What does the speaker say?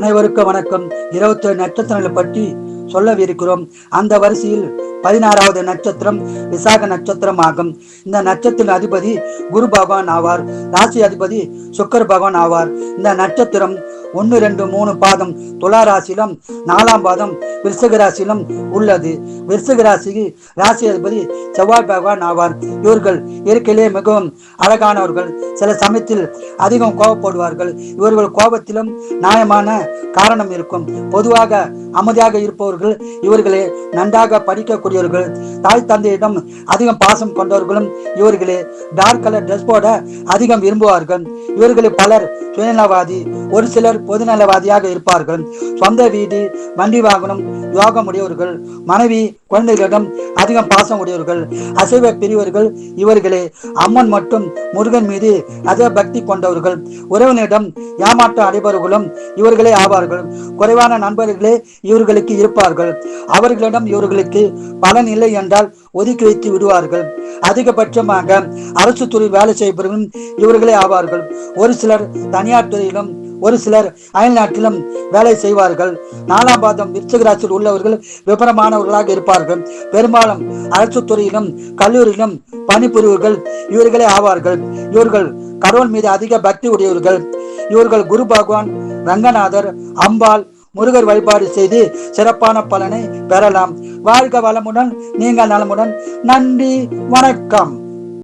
அனைவருக்கும் வணக்கம். இருபத்தி ஏழு நட்சத்திரங்களை பற்றி சொல்லவிருக்கிறோம். அந்த வரிசையில் பதினாறாவது நட்சத்திரம் விசாக நட்சத்திரம் ஆகும் இந்த நட்சத்திர அதிபதி குரு பகவான் ஆவார். ராசி அதிபதி சுக்கர் பகவான் ஆவார். இந்த நட்சத்திரம் ஒன்று ரெண்டு மூணு பாதம் துலா ராசியிலும் நாலாம் பாதம் விருஷக ராசியிலும் உள்ளது. விருஷக ராசிக்கு ராசி அதிபதி செவ்வாய் பகவான் ஆவார். இவர்கள் இயற்கையிலே மிகவும் அழகானவர்கள். சில சமயத்தில் அதிகம் கோபப்படுவார்கள். இவர்கள் கோபத்திலும் நியாயமான காரணம் இருக்கும். பொதுவாக அமைதியாக இருப்பவர்கள் இவர்களே நன்றாக படிக்கக்கூடியவர்கள். தாய் தந்தையிடம் அதிகம் பாசம் கொண்டவர்களும் இவர்களே. டார்க் கலர் ட்ரெஸ் போட அதிகம் விரும்புவார்கள். இவர்களில் பலர் சுயநலவாதி ஒரு சிலர் பொதுநலவாதியாக இருப்பார்கள். சொந்த வீடு வண்டி வாகனம் யோகம் உடையவர்கள் மனைவி குழந்தைகளிடம் அதிகம் பாசம் உடையவர்கள் அசைவ பிரிவர்கள் இவர்களே அம்மன் மற்றும் முருகன் மீது அதிக பக்தி கொண்டவர்கள். உறவினரிடம் ஏமாற்றம் அடைபவர்களும் இவர்களே ஆவார்கள். குறைவான நண்பர்களே இவர்களுக்கு இருப்பார்கள். அவர்களிடம் இவர்களுக்கு பலன் இல்லை என்றால் ஒதுக்கி வைத்து விடுவார்கள். அதிகபட்சமாக அரசு துறை வேலை செய்பவர்களும் இவர்களே ஆவார்கள். ஒரு சிலர் தனியார் துறையிலும் ஒரு சிலர் அயல்நாட்டிலும் வேலை செய்வார்கள். நாலாம் பாதம் விருச்சிகராசியில் உள்ளவர்கள் விபரமானவர்களாக இருப்பார்கள். பெரும்பாலும் அரசு துறையிலும் கல்லூரியிலும் பணிபுரிவர்கள் இவர்களே ஆவார்கள். இவர்கள் கடவுள் மீது அதிக பக்தி உடையவர்கள். இவர்கள் குரு பகவான் ரங்கநாதர் அம்பாள் முருகர் வழிபாடு செய்து சிறப்பான பலனை பெறலாம். வாழ்க வளமுடன் நீங்கள் நலமுடன். நன்றி வணக்கம்.